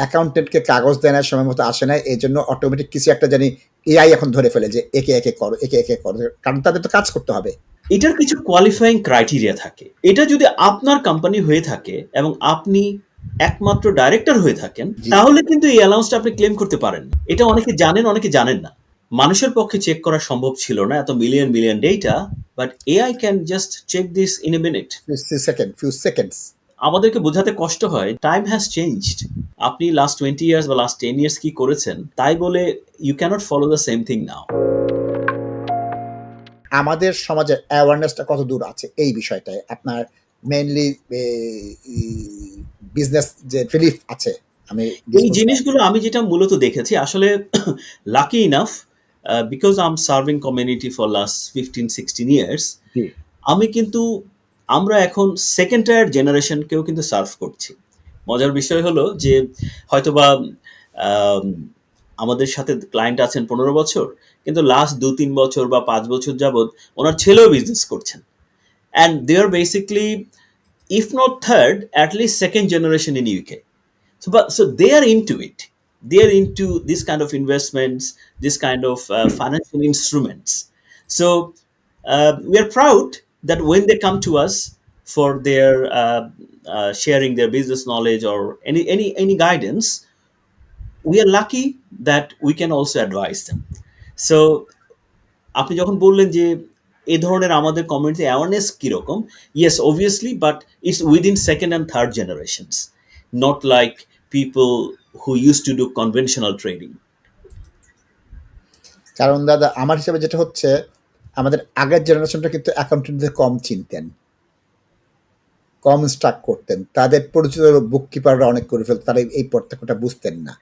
অ্যাকাউন্টেন্টকে কাগজ দেনার সময় মতো আসে না এই জন্য অটোমেটিক কিছু একটা জানি এআই এখন ধরে ফেলে যে একে একে করো একে একে করো কারণ তাদের তো কাজ করতে হবে। এটার কিছু কোয়ালিফাইং ক্রাইটেরিয়া থাকে। এটা যদি আপনার কোম্পানি হয়ে থাকে এবং আপনি একমাত্র ডাইরেক্টর হয়ে থাকেন তাহলে কিন্তু এই অ্যালাউন্সটা আপনি ক্লেম করতে পারেন। এটা অনেকে জানেন অনেকে জানেন না। মানুষের পক্ষে চেক করা সম্ভব ছিল না এত million million data but AI can just check this in a minute few second few seconds আমাদেরকে বোঝাতে কষ্ট হয় টাইম হ্যাজ চেঞ্জড আপনি লাস্ট টোয়েন্টি ইয়ার্স বা লাস্ট টেন ইয়ার্স কি করেছেন তাই বলে you can't follow the same thing now আমাদের সমাজের অ্যাওয়ারনেসটা কত দূর আছে এই বিষয়টায়? আপনার মেইনলি বিজনেস যে রিলিফ আছে আমি এই জিনিসগুলো আমি যেটা মূলত দেখেছি আসলে lucky enough because I am serving community for last fifteen sixteen years আমি কিন্তু আমরা এখন সেকেন্ড টায়ার জেনারেশনকেও কিন্তু সার্ভ করছি। মজার বিষয় হলো যে হয়তোবা আমাদের সাথে ক্লায়েন্ট আছেন পনেরো বছর, কিন্তু লাস্ট দু তিন বছর বা পাঁচ বছর যাবৎ ওনার ছেলেও বিজনেস করছেন। And they are basically if not third at least second generation in UK so they are into it they are into this kind of investments this kind of financial instruments so we are proud that when they come to us for their uh, uh, sharing their business knowledge or any any any guidance, we are lucky that we can also advise them. So আপনি যখন বললেন যে এই ধরনের আমাদের community awareness কীরকম yes obviously but it's within second and third generations not like people who use to do conventional trading কারণ দাদা আমার হিসাবে যেটা হচ্ছে আমাদের আগের জেনারেশনটা কিন্তু অ্যাকাউন্টেন্টদের কম চিনতেন। কম স্টাক করতেন। তাদের পরিচিত বুক কিপাররা অনেক করে ফেলতো। তারা এই পার্থক্যটা বুঝতেন না।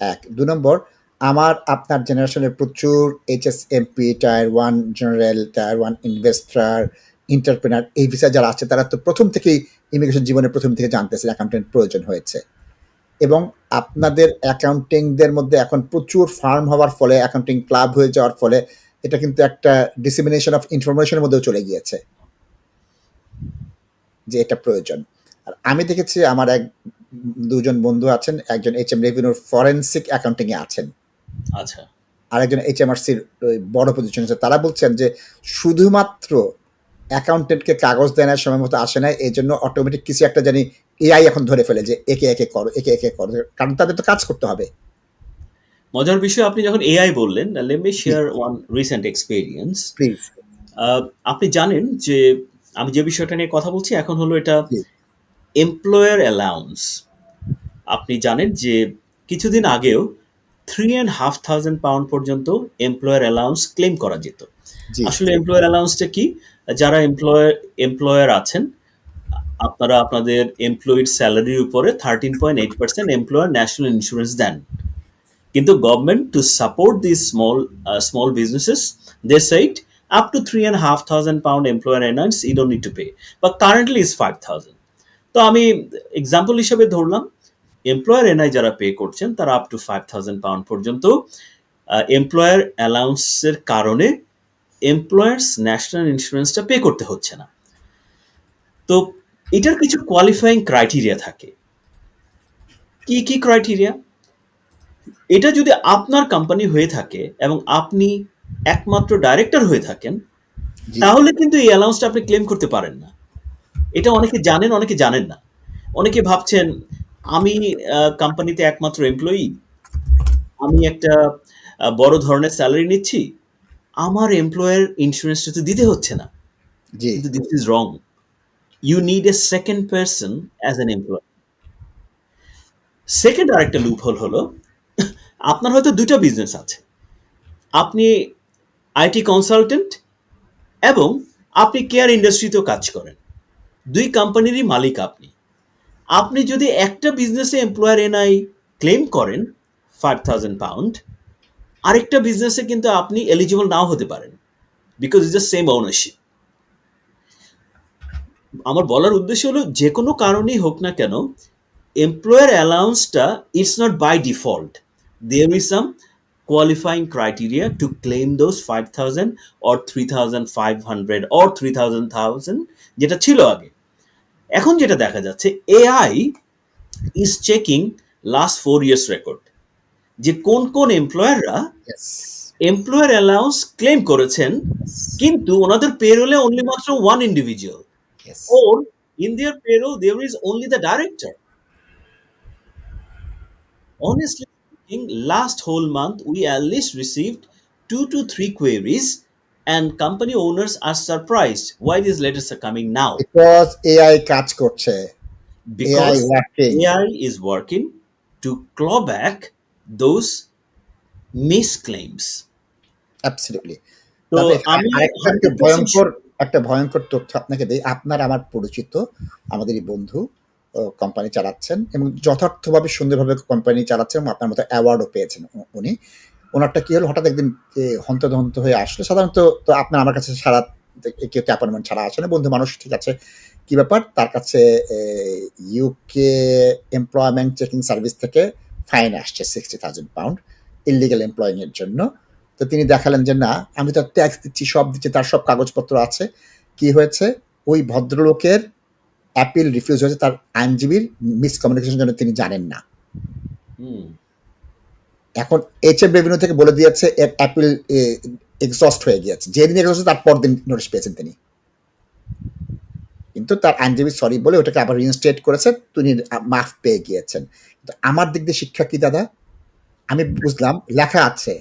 এক। দু নম্বর, আমার, আপনার জেনারেশনের প্রচুর HS MP tier one general tier one investor entrepreneur এই ভিসা যারা আছে, তারা তো প্রথম থেকেই ইমিগ্রেশন জীবনে প্রথম থেকে জানতেছেন অ্যাকাউন্টেন্ট প্রয়োজন হয়েছে। এবং আপনাদের অ্যাকাউন্টিংদের মধ্যে এখন প্রচুর ফার্ম হওয়ার ফলে অ্যাকাউন্টিং ক্লাব হয়ে যাওয়ার ফলে এটা কিন্তু একটা ডিসিমিনেশন অফ ইনফরমেশনের মধ্যেও চলে গিয়েছে যে এটা প্রয়োজন। আর আমি দেখেছি আমার এক দুজন বন্ধু আছেন একজন এইচ এম রেভিনিউর ফরেন্সিক অ্যাকাউন্টিংয়ে আছেন। আচ্ছা। আরেকজন এইচ এম সির বড় পজিশন আছে। তারা বলছেন যে শুধুমাত্র অ্যাকাউন্টেন্টকে কাগজ দেনার সময় মতো আসে না এই জন্য অটোমেটিক কিছু একটা জানি এআই এখন ধরে ফেলে যে একে একে করো একে একে করো। কারণ তাদের তো কাজ করতে হবে। মজার বিষয় আপনি যখন এআই বললেন let me share one recent experience please আপনি জানেন যে আমি যে বিষয়টা নিয়ে কথা বলছি এখন হলো এটা এমপ্লয়ার অ্যালাউন্স আপনি জানেন যে কিছুদিন আগেও three and half thousand pound পর্যন্ত এমপ্লয়ার অ্যালাউন্স ক্লেম করা যেত। আসলে এমপ্লয়ার অ্যালাউন্সটা কি? যারা এমপ্লয়ার এমপ্লয়ার আছেন আপনারা আপনাদের এমপ্লয়ির স্যালারির উপরে thirteen point eight percent employer national insurance দেন। কিন্তু government to support this small small businesses they cite up to three and half thousand pound employer NIs you don't need to pay but currently is five thousand তো আমি example হিসেবে ধরলাম employer NI যারা pay করছেন, তারা up to five thousand pound পর্যন্ত employer অ্যালাউন্সের কারণে এমপ্লয়ার্স ন্যাশনাল ইন্স্যুরেন্সটা পে করতে হচ্ছে না। তো এটার কিছু কোয়ালিফাইং ক্রাইটেরিয়া থাকে। কি কি ক্রাইটেরিয়া এটা যদি আপনার কোম্পানি হয়ে থাকে এবং আপনি একমাত্র ডাইরেক্টর হয়ে থাকেন তাহলে কিন্তু এই অ্যালাউন্সটা আপনি ক্লেম করতে পারেন না। এটা অনেকে জানেন অনেকে জানেন না। অনেকে ভাবছেন আমি কোম্পানিতে একমাত্র এমপ্লয়ি আমি একটা বড় ধরনের স্যালারি নিচ্ছি? আমার এমপ্লয়ের ইন্স্যুরেন্সটা তো দিতে হচ্ছে না। কিন্তু this is wrong you need a second person as an employ second আরেকটা লুপ হোল হলো আপনার হয়তো দুটো বিজনেস আছে। আপনি আইটি কনসালটেন্ট এবং আপনি কেয়ার ইন্ডাস্ট্রিতেও কাজ করেন। দুই কোম্পানিরই মালিক আপনি। আপনি যদি একটা বিজনেসে এমপ্লয়ার এনআই ক্লেম করেন ফাইভ থাউজেন্ড পাউন্ড আরেকটা বিজনেসে কিন্তু আপনি এলিজিবল নাও হতে পারেন because is the same ownership আমার বলার উদ্দেশ্য হলো, যে কোনো কারণেই হোক না কেন employer অ্যালাউন্সটা it's not by default there is claim those five thousand or three thousand five hundred or three thousand thousand যেটা ছিল আগে। এখন যেটা দেখা যাচ্ছে AI is checking last four years record যে কোন কোন এমপ্লয়াররা এমপ্লয়ার অ্যালাউন্স ক্লেম করেছেন কিন্তু ওনাদের পেরোলে অনলি মাত্র one individual Yes. or in their payroll there is only the director honestly speaking last whole month we at least received two to three queries and company owners are surprised why these letters are coming now Because AI কাজ করছে AI because working. ai is working to claw back those misclaims Absolutely. তো আমি আরেকটা একটা 100% ভয়ঙ্কর একটা ভয়ঙ্কর তথ্য আপনাকে দেই আপনার আমার পরিচিত আমাদেরই বন্ধু কোম্পানি চালাচ্ছেন এবং যথার্থভাবে সুন্দরভাবে কোম্পানি চালাচ্ছেন এবং আপনার মতো অ্যাওয়ার্ডও পেয়েছেন উনি। ওনারটা কি হলো? হঠাৎ একদিন হন্তদন্ত হয়ে আসলো। সাধারণত তো আপনার, আমার কাছে সারা কেউ তো অ্যাপয়েন্টমেন্ট ছাড়া আসে না। বন্ধু মানুষ, ঠিক আছে। কি ব্যাপার? তার কাছে ইউকে এমপ্লয়মেন্ট চেকিং সার্ভিস থেকে ফাইন আসছে sixty thousand pound illegal employing এর জন্য। তো তিনি দেখালেন যে, না, আমি তো ট্যাক্স দিচ্ছি, সব দিচ্ছি, তার সব কাগজপত্র আছে। কি হয়েছে? ওই ভদ্রলোকের অ্যাপিল রিফিউজ হয়েছে তার আইনজীবীর মিসকমিউনিকেশন জন্য তিনি জানেন না। এখন এইচ এম রেভিনিউ থেকে বলে দিয়েছে এর অ্যাপিল এক্সস্ট হয়ে গিয়েছে। যেদিন এক্সস্ট তার পর দিন নোটিশ পেয়েছেন তিনি। কিন্তু তার আইনজীবী সরি বলে ওটাকে আবার রিইনস্টেট করেছে তিনি মাফ পেয়ে গিয়েছেন। কিন্তু আমার দিক দিয়ে শিক্ষা কি দাদা? আমি বুঝলাম লেখা আছে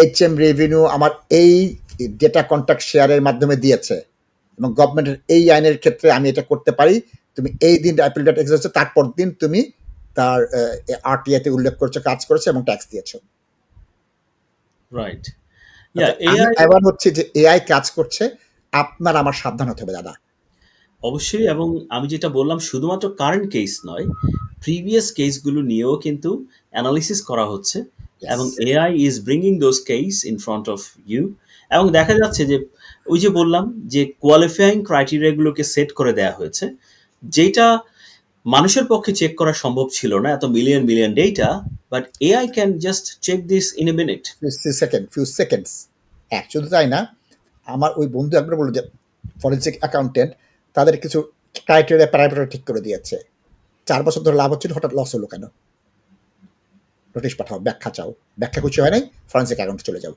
এইচ এম রেভিনিউ আমার এই ডেটা কন্ট্যাক্ট শেয়ারের মাধ্যমে দিয়েছে। এবং গভর্নমেন্টের এই আইনের ক্ষেত্রে আমি এটা করতে পারি। তুমি এই দিন অ্যাপিল ডেটা এক্সস্ট হচ্ছে তারপর দিন তুমি তার আরটিআইতে উল্লেখ করছ কাজ করেছ এবং ট্যাক্স দিয়েছ। Yeah এবার হচ্ছে যে এআই কাজ করছে আপনার আমার সাবধান হতে হবে দাদা। অবশ্যই এবং আমি যেটা বললাম শুধুমাত্র কারেন্ট কেস নয় প্রিভিয়াস কেসগুলো নিয়েও কিন্তু অ্যানালিসিস করা হচ্ছে। এবং AI is bringing those case in front of you এবং দেখা যাচ্ছে যে ওই যে বললাম যে কোয়ালিফাইং ক্রাইটেরিয়াগুলোকে সেট করে দেওয়া হয়েছে যেটা মানুষের পক্ষে চেক করা সম্ভব ছিল না, এত million million data but AI can just check this in a minute second few seconds শুধু তাই না? আমার ওই বন্ধু একবার বলল যে ফরেন্সিক অ্যাকাউন্টেন্ট তাদের কিছু ক্রাইটেরিয়া প্যারামিটার ঠিক করে দিয়েছে। চার বছর ধরে লাভ হচ্ছিল, হঠাৎ লস হলো কেন? নোটিশ পাঠাও, ব্যাখ্যা চাও। ব্যাখ্যা কিছু হয় নাই ফরেন্সিক অ্যাকাউন্টে চলে যাও।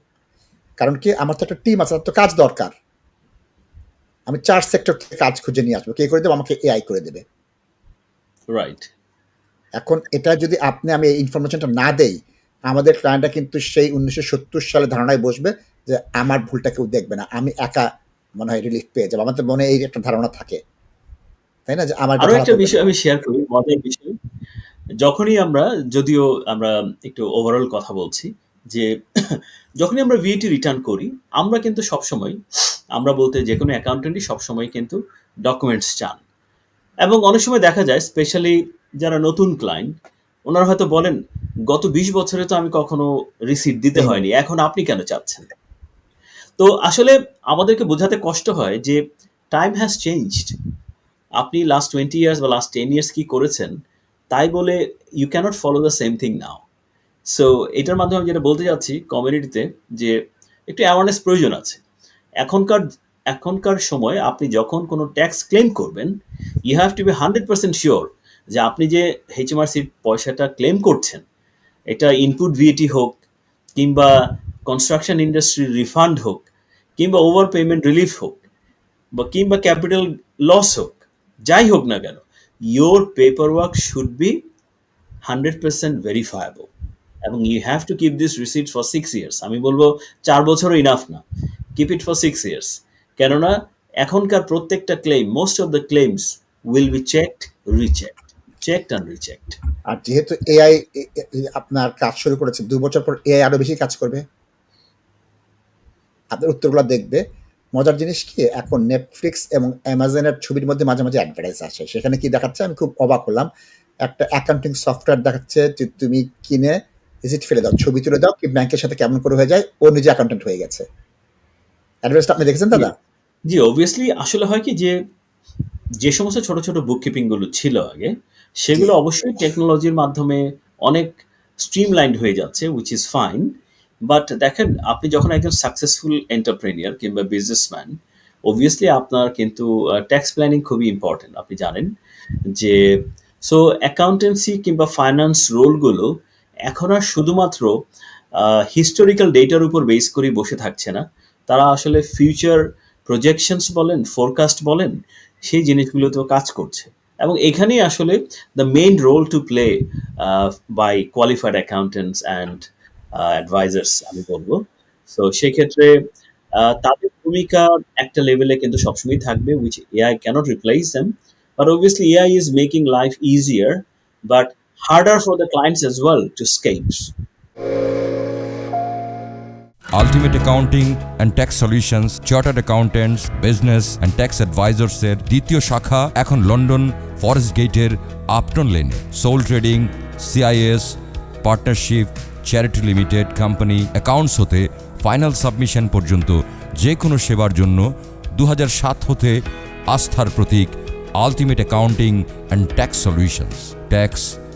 কারণ কি? আমার তো একটা টিম আছে তার তো কাজ দরকার। আমি চার সেক্টর থেকে কাজ খুঁজে নিয়ে আসব। কে করে দেবো? আমাকে এআই করে দেবে। রাইট এখন এটা যদি আপনি আমি এই ইনফরমেশনটা না দেই আমাদের ক্লায়েন্টরা কিন্তু সেই উনিশশো সত্তর সালে ধারণায় বসবে যে আমার ভুলটা কেউ দেখবে না। আমি একা মনে হয় রিলিফ পেয়ে যাব। আমাদের মনে এই একটা ধারণা থাকে। তাই না? যে আমার আরও একটা বিষয় আমি শেয়ার করি মজার বিষয়। যখনই আমরা যদিও আমরা একটু ওভারঅল কথা বলছি যে যখনই আমরা ভিএটি রিটার্ন করি আমরা কিন্তু সবসময় আমরা বলতে যে কোনো অ্যাকাউন্টেন্টই সবসময় কিন্তু ডকুমেন্টস চান। এবং অনেক সময় দেখা যায় স্পেশালি যারা নতুন ক্লায়েন্ট ওনারা হয়তো বলেন গত বিশ বছরে তো আমি কখনো রিসিপ্ট দিতে হয়নি এখন আপনি কেন চাচ্ছেন? তো আসলে আমাদেরকে বোঝাতে কষ্ট হয় যে টাইম হ্যাজ চেঞ্জড আপনি লাস্ট টোয়েন্টি ইয়ার্স বা লাস্ট টেন ইয়ার্স কি করেছেন তাই বলে you can't follow the same thing now so এটার মাধ্যমে আমি যেটা বলতে চাচ্ছি কমিউনিটিতে যে একটু অ্যাওয়ারনেস প্রয়োজন আছে। এখনকার এখনকার সময় আপনি যখন কোনো ট্যাক্স ক্লেম করবেন you have to be hundred percent sure যে আপনি যে এইচএমআরসির পয়সাটা ক্লেম করছেন, এটা ইনপুট ভিএটি হোক কিংবা কনস্ট্রাকশন ইন্ডাস্ট্রির রিফান্ড হোক কিংবা ওভার পেমেন্ট রিলিফ হোক বা কিংবা ক্যাপিটাল লস হোক, যাই হোক না কেন your paper work should be hundred percent verifiable এবং you have to keep this receipt for six years আমি বলব চার বছরও ইনাফ না। Keep it for six years কেননা এখনকার প্রত্যেকটা claim most of the claims will be checked রিচেকড checked and রিচেকড আর যেহেতু এআই আপনার কাজ শুরু করেছে, দু বছর পর এআই আরও বেশি কাজ করবে? আপনার উত্তরগুলো দেখবে। মজার জিনিস কি, এখন নেটফ্লিক্স এবং অ্যামাজনের ছবির মধ্যে মাঝে মাঝে অ্যাডভার্টাইজ আসে। সেখানে কি দেখাচ্ছে? আমি খুব অবাক হলাম। একটা অ্যাকাউন্টিং সফটওয়্যার দেখাচ্ছে যে তুমি কিনে রিসিট ফেলে দাও ছবি তুলে দাও কি ব্যাংকের সাথে কেমন করে হয়ে যায় ও নিজে অ্যাকাউন্টেন্ট হয়ে গেছে। অ্যাডভার্টাইজটা আপনি দেখেছেন দাদা? জি অবভিয়াসলি আসলে হয় কি যে যে সমস্ত ছোট ছোট বুক কিপিংগুলো ছিল আগে সেগুলো অবশ্যই টেকনোলজির মাধ্যমে অনেক স্ট্রিমলাইন্ড হয়ে যাচ্ছে উইচ ইজ ফাইন বাট দেখেন আপনি যখন একজন সাকসেসফুল এন্টারপ্রেনিয়ার কিংবা বিজনেসম্যান অবভিয়াসলি আপনার কিন্তু ট্যাক্স প্ল্যানিং খুবই ইম্পর্টেন্ট আপনি জানেন। যে সো অ্যাকাউন্টেন্সি কিংবা ফাইন্যান্স রোলগুলো এখন আর শুধুমাত্র হিস্টোরিক্যাল ডেটার উপর বেস করে বসে থাকছে না। তারা আসলে ফিউচার প্রজেকশনস বলেন ফোরকাস্ট বলেন, সেই জিনিসগুলোতেও কাজ করছে। এবং এখানেই আসলে the main role to play by qualified accountants and advisors আমি বলব। সো সেক্ষেত্রে তাদের ভূমিকা একটা লেভেলে কিন্তু সবসময় থাকবে which AI cannot replace them but obviously AI is making life easier but harder for the clients as well to scale. Ultimate accounting and tax solutions chartered accountants business and tax অ্যাডভাইজার্সের দ্বিতীয় শাখা এখন London forest গেটের Upton লেনে sole trading CIS partnership charity limited company accounts হতে final submission পর্যন্ত যে কোনো সেবার জন্য দু হতে আস্থার প্রতীক ultimate accounting and tax solutions tax